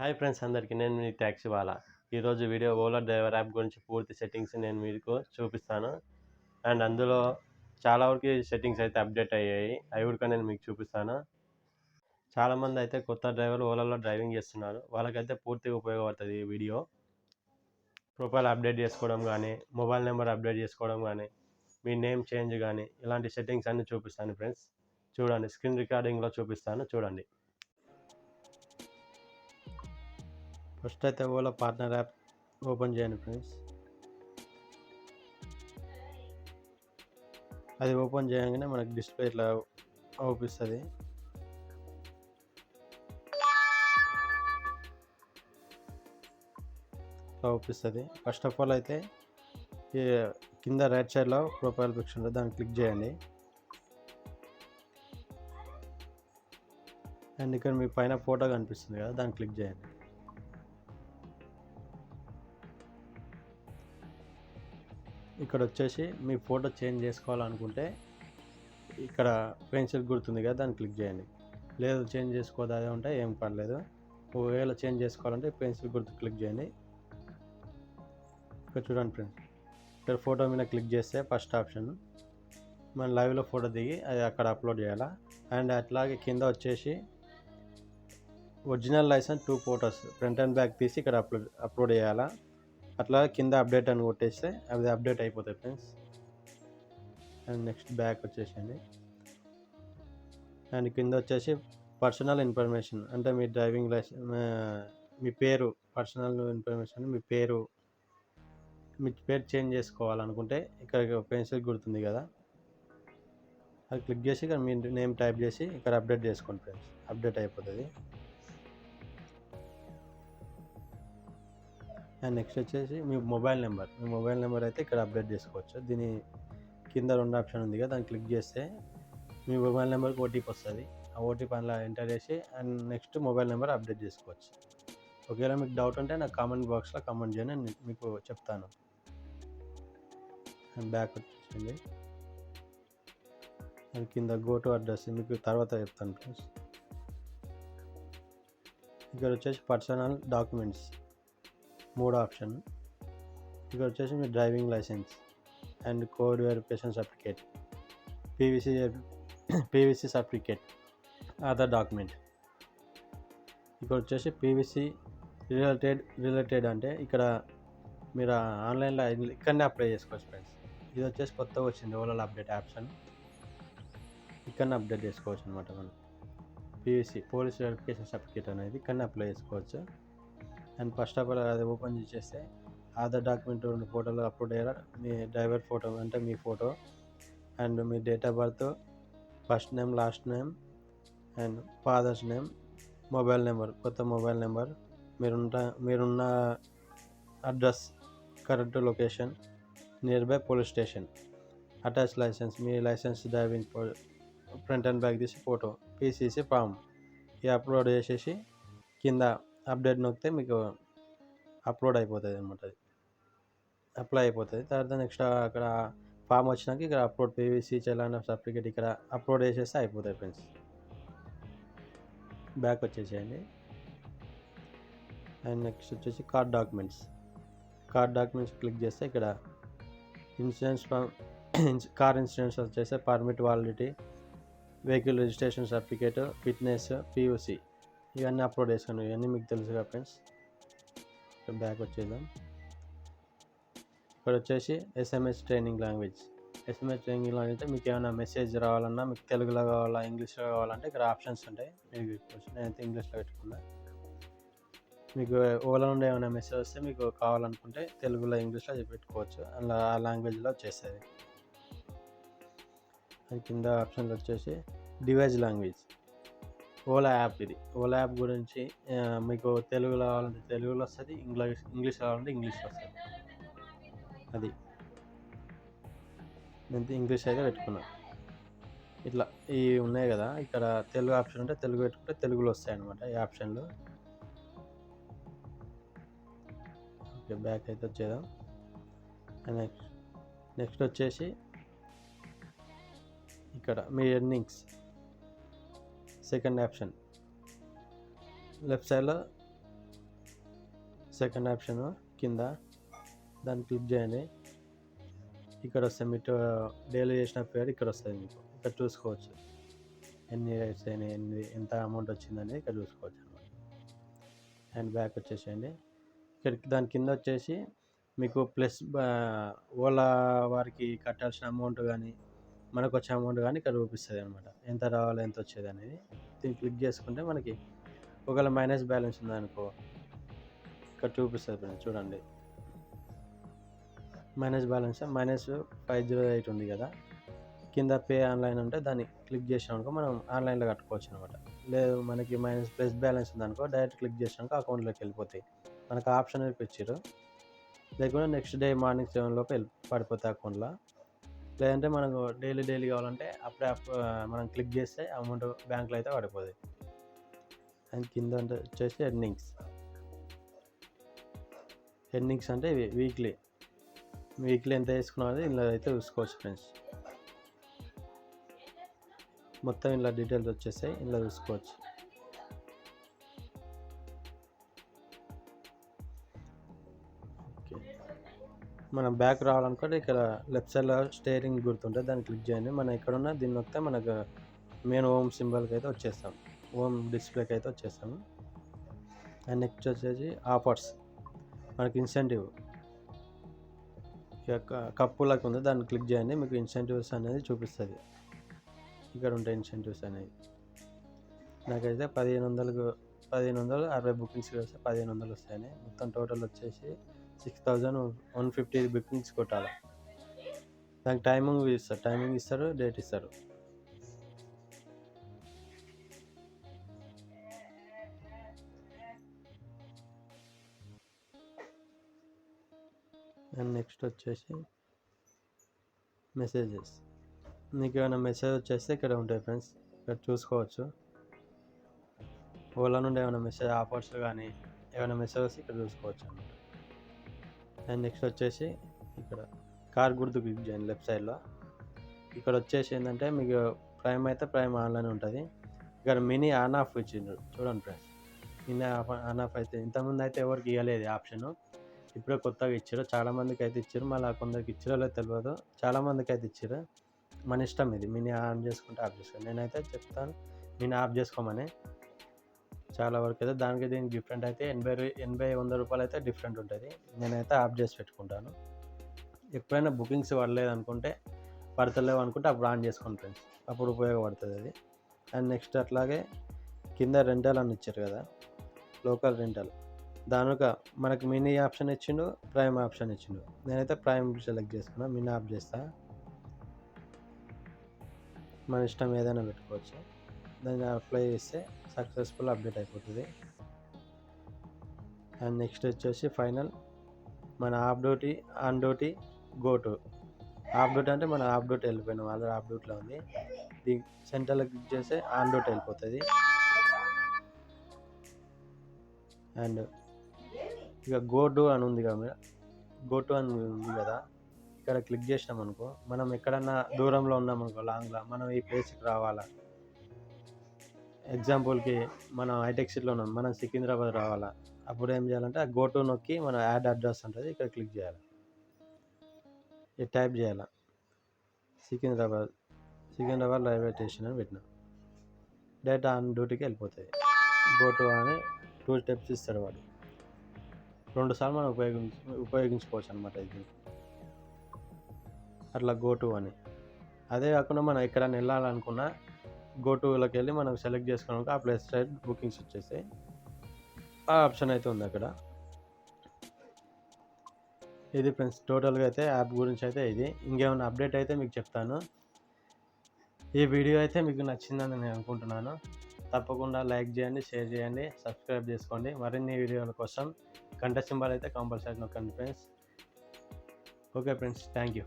Hi friends అందరికీ నేను మీ taxi వాళ్ళ ఈరోజు వీడియో ఓలా డ్రైవర్ యాప్ గురించి పూర్తి సెట్టింగ్స్ నేను మీకు చూపిస్తాను. అండ్ అందులో చాలా వరకు సెట్టింగ్స్ అయితే అప్డేట్ అయ్యాయి. అవి కూడా నేను మీకు చూపిస్తాను. చాలామంది అయితే కొత్త డ్రైవర్ ఓలాలో డ్రైవింగ్ చేస్తున్నారు. వాళ్ళకైతే పూర్తిగా ఉపయోగపడుతుంది ఈ వీడియో. ప్రొఫైల్ అప్డేట్ చేసుకోవడం కానీ మొబైల్ నెంబర్ అప్డేట్ చేసుకోవడం కానీ మీ నేమ్ చేంజ్ కానీ ఇలాంటి సెట్టింగ్స్ అన్నీ చూపిస్తాను ఫ్రెండ్స్. చూడండి స్క్రీన్ రికార్డింగ్లో చూపిస్తాను. చూడండి. ఫస్ట్ అయితే ఓలా పార్ట్నర్ యాప్ ఓపెన్ చేయండి ఫ్రెండ్స్. అది ఓపెన్ చేయగానే మనకు డిస్ప్లే ఇట్లా అవుపిస్తుంది. ఇట్లా అవుపిస్తుంది. ఫస్ట్ ఆఫ్ ఆల్ అయితే కింద రైట్ సైడ్లో ప్రొఫైల్ పిక్చర్ ఉంటుంది దాన్ని క్లిక్ చేయండి. అండ్ ఇక్కడ మీ పైన ఫోటో కనిపిస్తుంది కదా దాన్ని క్లిక్ చేయండి. ఇక్కడ వచ్చేసి మీ ఫోటో చేంజ్ చేసుకోవాలనుకుంటే ఇక్కడ పెన్సిల్ గుర్తుంది కదా దాన్ని క్లిక్ చేయండి. లేదు చేంజ్ చేసుకోదా ఉంటే ఏం పర్లేదు. ఒకవేళ చేంజ్ చేసుకోవాలంటే పెన్సిల్ గుర్తు క్లిక్ చేయండి. ఇక్కడ చూడండి ఫ్రెండ్స్ ఇక్కడ ఫోటో మీద క్లిక్ చేస్తే ఫస్ట్ ఆప్షన్. మనం లైవ్లో ఫోటో దిగి అది అక్కడ అప్లోడ్ చేయాలా? అండ్ అట్లాగే కింద వచ్చేసి original licence two photos front and back తీసి ఇక్కడ అప్లోడ్ అప్లోడ్ చేయాలా? అట్లా కింద అప్డేట్ అని కొట్టేస్తే అది అప్డేట్ అయిపోతాయి ఫ్రెండ్స్. అండ్ నెక్స్ట్ బ్యాక్ వచ్చేసండి అండ్ కింద వచ్చేసి పర్సనల్ ఇన్ఫర్మేషన్ అంటే మీ డ్రైవింగ్ లైసెన్స్ మీ పేరు పర్సనల్ ఇన్ఫర్మేషన్ మీ పేరు మీ పేరు చేంజ్ చేసుకోవాలనుకుంటే ఇక్కడ పెన్సిల్ గుర్తుంది కదా. అది క్లిక్ చేసి ఇక్కడ మీ నేమ్ టైప్ చేసి ఇక్కడ అప్డేట్ చేసుకోండి ఫ్రెండ్స్. అప్డేట్ అయిపోతుంది. అండ్ నెక్స్ట్ వచ్చేసి మీ మొబైల్ నెంబర్. మీ మొబైల్ నెంబర్ అయితే ఇక్కడ అప్డేట్ చేసుకోవచ్చు. దీని కింద రెండు ఆప్షన్ ఉంది కదా దాన్ని క్లిక్ చేస్తే మీ మొబైల్ నెంబర్కి ఓటీపీ వస్తుంది. ఆ ఓటీపీ అందులో ఎంటర్ చేసి and next mobile number update చేసుకోవచ్చు. ఒకవేళ మీకు డౌట్ ఉంటే నాకు కామెంట్ బాక్స్లో కామెంట్ చేయండి నేను మీకు చెప్తాను. అండ్ బ్యాక్ వచ్చేసింది అండ్ కింద గో టు అడ్రస్ మీకు తర్వాత చెప్తాను ప్లీజ్ ఇక్కడ వచ్చేసి పర్సనల్ డాక్యుమెంట్స్. మూడో ఆప్షన్. ఇక్కడ వచ్చేసి మీ driving licence and code verification certificate PVC PVC certificate Aadhaar document. ఇక్కడ వచ్చేసి పీవీసీ రిలేటెడ్ రిలేటెడ్ అంటే ఇక్కడ మీరు ఆన్లైన్లో ఇక్కడనే అప్లై చేసుకోవచ్చు ఫ్రెండ్స్. ఇది వచ్చేసి కొత్తగా వచ్చింది ఓలా అప్డేట్ ఆప్షన్ ఇక్కడనే అప్డేట్ చేసుకోవచ్చు అనమాట మనం. పీవీసీ పోలీస్ వెరిఫికేషన్ సర్టిఫికేట్ అనేది ఇక్కడనే అప్లై చేసుకోవచ్చు. అండ్ ఫస్ట్ ఆఫ్ ఆల్ అది ఓపెన్ చేసేస్తే ఆధార్ డాక్యుమెంట్ రెండు ఫోటోలు అప్లోడ్ అయ్యారా? మీ డ్రైవర్ ఫోటో అంటే మీ photo. And me date of birth first name last name and father's name mobile number కొత్త మొబైల్ నెంబర్ మీరుంట మీరున్న address correct location nearby police station attach licence me licence driving front and back తీసి photo PCC form ఈ upload చేసేసి కింద update నొక్కితే మీకు upload అయిపోతుంది అనమాట అది. అప్లై అయిపోతుంది. తర్వాత నెక్స్ట్ అక్కడ ఫామ్ వచ్చినాక ఇక్కడ అప్లోడ్ పీవీసీ చలాన సర్టిఫికేట్ ఇక్కడ అప్లోడ్ చేసేస్తే అయిపోతాయి ఫ్రెండ్స్. బ్యాక్ వచ్చేసేయండి. అండ్ నెక్స్ట్ వచ్చేసి card documents. Card documents click చేస్తే ఇక్కడ ఇన్సూరెన్స్ కార్ ఇన్సూరెన్స్ వచ్చేసి permit validity vehicle registration certificate fitness PUC ఇవన్నీ అప్లోడ్ చేశాను ఇవన్నీ మీకు తెలుసుగా ఫ్రెండ్స్. బ్యాక్ వచ్చేద్దాం. ఇక్కడ వచ్చేసి SMS training language SMS training language అంటే మీకు ఏమైనా మెసేజ్ రావాలన్నా మీకు తెలుగులో కావాలా ఇంగ్లీష్లో కావాలంటే ఇక్కడ ఆప్షన్స్ ఉంటాయి. మీకు పెట్టుకోవచ్చు నేనైతే ఇంగ్లీష్లో పెట్టుకున్నా. మీకు ఓలా నుండి ఏమైనా మెసేజ్ వస్తే మీకు కావాలనుకుంటే తెలుగులో ఇంగ్లీష్లో పెట్టుకోవచ్చు. అలా ఆ లాంగ్వేజ్లో వచ్చేస్తుంది అది కింద ఆప్షన్లు వచ్చేసి డివైజ్ లాంగ్వేజ్. ఓలా యాప్ ఇది. ఓలా యాప్ గురించి మీకు తెలుగులో కావాలంటే తెలుగులో వస్తుంది ఇంగ్లీష్ ఇంగ్లీష్ కావాలంటే ఇంగ్లీష్లో వస్తుంది. అది. నేను ఇంగ్లీష్ అయితే పెట్టుకున్నాను ఇట్లా ఇవి ఉన్నాయి కదా ఇక్కడ తెలుగు ఆప్షన్ ఉంటే తెలుగు పెట్టుకుంటే తెలుగులో వస్తాయి అనమాట ఈ ఆప్షన్లు. ఓకే బ్యాక్ అయితే వచ్చేదాం నెక్స్ట్ నెక్స్ట్ వచ్చేసి ఇక్కడ మీ ఎర్నింగ్స్. Second option. లెఫ్ట్ సైడ్లో సెకండ్ ఆప్షన్ కింద. దాన్ని క్లిక్ చేయండి. ఇక్కడ వస్తే మీ డైలీ చేసిన పేరు ఇక్కడ వస్తుంది మీకు. ఇక్కడ చూసుకోవచ్చు. ఎన్ని రైట్స్ అయినాయి ఎన్ని ఎంత అమౌంట్ వచ్చిందని ఇక్కడ చూసుకోవచ్చు అనమాట. అండ్ బ్యాక్ వచ్చేసేయండి. ఇక్కడ దాని కింద వచ్చేసి మీకు ప్లస్ ఓలా వారికి కట్టాల్సిన అమౌంట్ కానీ మనకు వచ్చే అమౌంట్ కానీ ఇక్కడ చూపిస్తుంది అనమాట ఎంత రావాలి ఎంత వచ్చేది అనేది దీన్ని క్లిక్ చేసుకుంటే మనకి ఒకవేళ మైనస్ బ్యాలెన్స్ ఉందనుకో ఇక్కడ చూపిస్తుంది ఫ్రెండ్స్ చూడండి. Minus balance minus five zero eight ఉంది కదా. కింద పే ఆన్లైన్ ఉంటే దాన్ని క్లిక్ చేసామనుకో మనం ఆన్లైన్లో కట్టుకోవచ్చు అనమాట లేదు మనకి మైనస్ ప్లస్ బ్యాలెన్స్ ఉందనుకో డైరెక్ట్ క్లిక్ చేసాక అకౌంట్లోకి వెళ్ళిపోతాయి. మనకు ఆప్షన్ ఇచ్చారు లేకుండా నెక్స్ట్ డే మార్నింగ్ సెవెన్ లోపు వెళ్ళి పడిపోతాయి అకౌంట్లో లేదంటే మనకు డైలీ డైలీ కావాలంటే అప్పుడే మనం క్లిక్ చేస్తే అమౌంట్ బ్యాంక్లో అయితే పడిపోతుంది అండ్ కింద వచ్చేసి ఎర్నింగ్స్. ఎర్నింగ్స్ అంటే వీక్లీ. వీక్లీ ఎంత వేసుకున్నది ఇందులో అయితే చూసుకోవచ్చు ఫ్రెండ్స్. మొత్తం ఇలా డీటెయిల్స్ వచ్చేసాయి ఇందులో చూసుకోవచ్చు. మనం బ్యాక్ రావాలనుకుంటే ఇక్కడ లెఫ్ట్ సైడ్లో స్టేరింగ్ గుర్తుంటుంది దాన్ని క్లిక్ చేయండి. మనం ఎక్కడున్నా దీన్ని నొక్కితే మనకు మెయిన్ హోమ్ సింబల్కి అయితే వచ్చేస్తాం. హోమ్ డిస్ప్లేకి అయితే వచ్చేస్తాము అండ్ నెక్స్ట్ వచ్చేసి ఆఫర్స్ మనకి ఇన్సెంటివ్ ఇక క- కప్పులకు ఉంది. దాన్ని క్లిక్ చేయండి. మీకు ఇన్సెంటివ్స్ అనేది చూపిస్తుంది. ఇక్కడ ఉంటాయి ఇన్సెంటివ్స్ అనేవి నాకైతే పదిహేను వందలకు పదిహేను వందలు అరవై బుకింగ్స్ వస్తే పదిహేను వందలు వస్తాయని. మొత్తం టోటల్ వచ్చేసి six thousand one fifty bookings కొట్టాలి. దానికి టైమింగ్ ఇస్తారు టైమింగ్ ఇస్తారు డేట్ ఇస్తారు. అండ్ నెక్స్ట్ వచ్చేసి మెసేజెస్. మీకు ఏమైనా మెసేజ్ వచ్చేస్తే ఇక్కడ ఉంటాయి ఫ్రెండ్స్ ఇక్కడ చూసుకోవచ్చు. ఓలా నుండి ఏమైనా మెసేజ్ ఆఫర్స్ కానీ ఏమైనా మెసేజ్ వస్తే ఇక్కడ చూసుకోవచ్చు అన్నమాట. అండ్ నెక్స్ట్ వచ్చేసి ఇక్కడ కార్ గుర్తు క్లిక్ చేయండి లెఫ్ట్ సైడ్లో ఇక్కడ వచ్చేసి ఏంటంటే మీకు ప్రైమ్ అయితే ప్రైమ్ ఆన్లైన్ ఉంటుంది. ఇక్కడ మినీ ఆన్ ఆఫ్ ఇచ్చిండ్రు. చూడండి friends mini off on off అయితే ఇంతకుముందు అయితే ఎవరికి ఇవ్వలేదు ఆప్షన్ ఇప్పుడే కొత్తగా ఇచ్చారు. చాలామందికి అయితే ఇచ్చారు. మళ్ళీ కొందరికి ఇచ్చారో లేదో తెలియదు. చాలామందికి అయితే ఇచ్చారు. మన ఇష్టం ఇది. మినీ ఆన్ చేసుకుంటే ఆఫ్ చేసుకోండి. నేనైతే చెప్తాను. నేను ఆఫ్ చేసుకోమని. చాలా వరకు అయితే దానికి దీనికి డిఫరెంట్ అయితే ఎనభై ఎనభై వంద రూపాయలు అయితే డిఫరెంట్ ఉంటుంది. నేనైతే ఆఫ్ చేసి పెట్టుకుంటాను. ఎప్పుడైనా బుకింగ్స్ పడలేదు అనుకుంటే పడతలేవు అనుకుంటే అప్పుడు ఆన్ చేసుకోండి ఫ్రెండ్స్. అప్పుడు ఉపయోగపడుతుంది అది. అండ్ నెక్స్ట్ అట్లాగే కింద రెంటల్ అని ఇచ్చారు కదా లోకల్ రెంటల్. దానిక మనకు మినీ ఆప్షన్ ఇచ్చిండు ప్రైమ్ ఆప్షన్ ఇచ్చిండు. నేనైతే ప్రైమ్ సెలెక్ట్ చేసుకున్నా మినీ ఆఫ్ చేస్తా. మన ఇష్టం ఏదైనా పెట్టుకోవచ్చు. దాన్ని అప్లై చేస్తే సక్సెస్ఫుల్ అప్డేట్ అయిపోతుంది. అండ్ నెక్స్ట్ వచ్చేసి ఫైనల్ మన off duty on duty go to off duty అంటే మన ఆఫ్ డ్యూటీ వెళ్ళిపోయినాం ఆల్రెడీ ఆప్ డ్యూటీలో ఉంది. దీని సెంటర్లో క్లిక్ చేస్తే ఆన్ డ్యూటీ వెళ్ళిపోతుంది. అండ్ ఇక గో టు అని ఉంది కదా గో టు అని ఉంది కదా. ఇక్కడ క్లిక్ చేసినాం అనుకో మనం ఎక్కడన్నా దూరంలో ఉన్నాం అనుకో లాంగ్లో మనం ఈ ప్లేస్కి రావాలా? ఎగ్జాంపుల్కి మనం హైటెక్ సిటీలో ఉన్నాం మనం సికింద్రాబాద్ రావాలా అప్పుడు ఏం చేయాలంటే ఆ గోటు నొక్కి మన యాడ్ అడ్రస్ ఉంటుంది ఇక్కడ క్లిక్ చేయాలి. ఇది టైప్ చేయాలి. సికింద్రాబాద్ సికింద్రాబాద్ రైల్వే స్టేషన్ అని పెట్టినా. డేటా ఆన్ డ్యూటీకి వెళ్ళిపోతుంది గోటు అని టూ స్టెప్స్ ఇస్తాడు వాడు. రెండు సార్లు మనం ఉపయోగించు ఉపయోగించుకోవచ్చు అనమాట ఇది. అట్లా గోటు అని. అదే కాకుండా మనం ఎక్కడైనా వెళ్ళాలనుకున్నా గో టూలోకి వెళ్ళి మనం సెలెక్ట్ చేసుకున్నాక ఆ ప్లేస్ సైడ్ బుకింగ్స్ వచ్చేసి ఆ ఆప్షన్ అయితే ఉంది అక్కడ. ఇది ఫ్రెండ్స్ టోటల్గా అయితే యాప్ గురించి అయితే ఇది. ఇంకేమైనా అప్డేట్ అయితే మీకు చెప్తాను. ఈ వీడియో అయితే మీకు నచ్చిందని నేను అనుకుంటున్నాను. తప్పకుండా లైక్ చేయండి షేర్ చేయండి సబ్స్క్రైబ్ చేసుకోండి. మరిన్ని వీడియోల కోసం గంట సింబల్ అయితే కంపల్సరీ నొక్కండి friends okay friends thank you